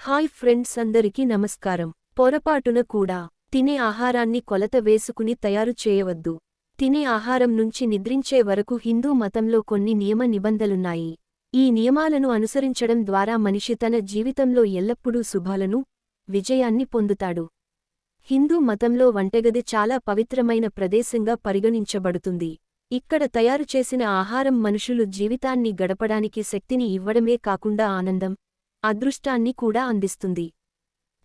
Hi friends అందరికీ నమస్కారం. పొరపాటున కూడా తినే ఆహారాన్ని కొలత వేసుకుని తయారు చేయవద్దు. తినే ఆహారం నుంచి నిద్రించే వరకు హిందూ మతంలో కొన్ని నియమ నిబంధనలున్నాయి. ఈ నియమాలను అనుసరించడం ద్వారా మనిషి తన జీవితంలో ఎల్లప్పుడూ శుభాలను విజయాన్ని పొందుతాడు. హిందూ మతంలో వంటగది చాలా పవిత్రమైన ప్రదేశంగా పరిగణించబడుతుంది. ఇక్కడ తయారు చేసిన ఆహారం మనుషులు జీవితాన్ని గడపడానికి శక్తిని ఇవ్వడమే కాకుండా ఆనందం అదృష్టాన్ని కూడా అందిస్తుంది.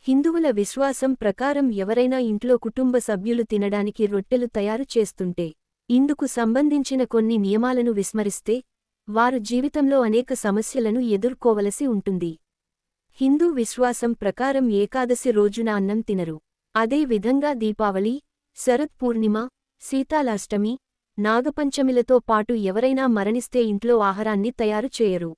హిందువుల విశ్వాసం ప్రకారం ఎవరైనా ఇంట్లో కుటుంబ సభ్యులు తినడానికి రొట్టెలు తయారు చేస్తుంటే ఇందుకు సంబంధించిన కొన్ని నియమాలను విస్మరిస్తే వారు జీవితంలో అనేక సమస్యలను ఎదుర్కోవలసి ఉంటుంది. హిందూ విశ్వాసం ప్రకారం ఏకాదశి రోజున అన్నం తినరు. అదే విధంగా దీపావళి శరత్ పూర్ణిమ సీతాలాష్టమి నాగపంచమిలతో పాటు ఎవరైనా మరణిస్తే ఇంట్లో ఆహారాన్ని తయారు చేయరు.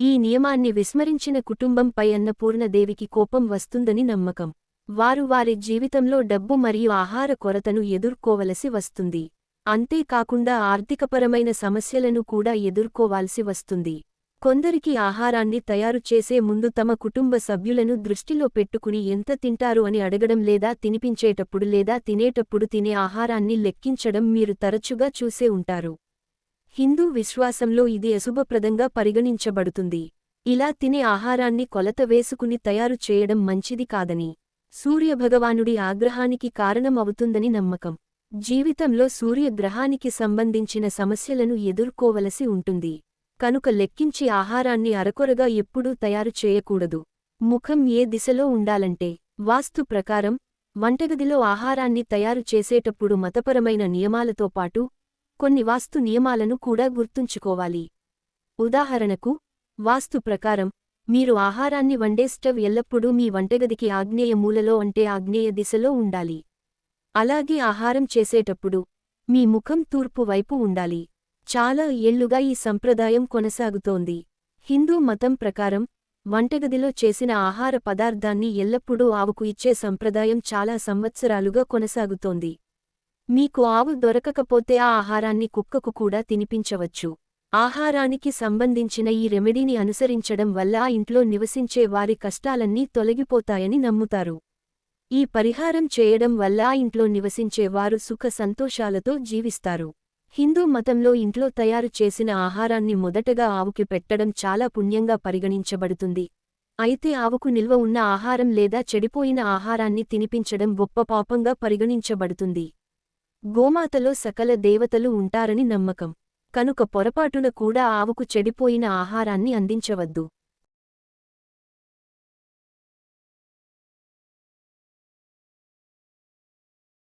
ఈ నియమాన్ని విస్మరించిన కుటుంబంపై అన్నపూర్ణదేవికి కోపం వస్తుందని నమ్మకం. వారు వారి జీవితంలో డబ్బు మరియు ఆహార కొరతను ఎదుర్కోవలసి వస్తుంది. అంతేకాకుండా ఆర్థికపరమైన సమస్యలను కూడా ఎదుర్కోవాల్సి వస్తుంది. కొందరికి ఆహారాన్ని తయారు చేసే ముందు తమ కుటుంబ సభ్యులను దృష్టిలో పెట్టుకుని ఎంత తింటారు అని అడగడం లేదా తినిపించేటప్పుడు లేదా తినేటప్పుడు తినే ఆహారాన్ని లెక్కించడం మీరు తరచుగా చూసే ఉంటారు. హిందూ విశ్వాసంలో ఇది అశుభప్రదంగా పరిగణించబడుతుంది. ఇలా తినే ఆహారాన్ని కొలత వేసుకుని తయారు చేయడం మంచిది కాదని సూర్యభగవానుడి ఆగ్రహానికి కారణం అవుతుందని నమ్మకం. జీవితంలో సూర్యగ్రహానికి సంబంధించిన సమస్యలను ఎదుర్కోవలసి ఉంటుంది. కనుక లెక్కించి ఆహారాన్ని అరకొరగా ఎప్పుడూ తయారు చేయకూడదు. ముఖం ఏ దిశలో ఉండాలంటే వాస్తు ప్రకారం వంటగదిలో ఆహారాన్ని తయారు చేసేటప్పుడు మతపరమైన నియమాలతో పాటు కొన్ని వాస్తు నియమాలను కూడా గుర్తుంచుకోవాలి. ఉదాహరణకు వాస్తు ప్రకారం మీరు ఆహారాన్ని వండే స్టవ్ ఎల్లప్పుడూ మీ వంటగదికి ఆగ్నేయ మూలలో అంటే ఆగ్నేయ దిశలో ఉండాలి. అలాగే ఆహారం చేసేటప్పుడు మీ ముఖం తూర్పు వైపు ఉండాలి. చాలా ఏళ్ళుగా ఈ సంప్రదాయం కొనసాగుతోంది. హిందూ మతం ప్రకారం వంటగదిలో చేసిన ఆహార పదార్థాన్ని ఎల్లప్పుడూ ఆవుకు ఇచ్చే సంప్రదాయం చాలా సంవత్సరాలుగా కొనసాగుతోంది. మీకు ఆవు దొరకకపోతే ఆ ఆహారాన్ని కుక్కకు కూడా తినిపించవచ్చు. ఆహారానికి సంబంధించిన ఈ రెమెడీని అనుసరించడం వల్ల ఆ ఇంట్లో నివసించే వారి కష్టాలన్నీ తొలగిపోతాయని నమ్ముతారు. ఈ పరిహారం చేయడం వల్ల ఆ ఇంట్లో నివసించే వారు సుఖ సంతోషాలతో జీవిస్తారు. హిందూ మతంలో ఇంట్లో తయారు చేసిన ఆహారాన్ని మొదటగా ఆవుకి పెట్టడం చాలా పుణ్యంగా పరిగణించబడుతుంది. అయితే ఆవుకు నిల్వ ఉన్న ఆహారం లేదా చెడిపోయిన ఆహారాన్ని తినిపించడం గొప్ప పాపంగా పరిగణించబడుతుంది. గోమాతలో సకల దేవతలు ఉంటారని నమ్మకం. కనుక పొరపాటున కూడా ఆవుకు చెడిపోయిన ఆహారాన్ని అందించవద్దు.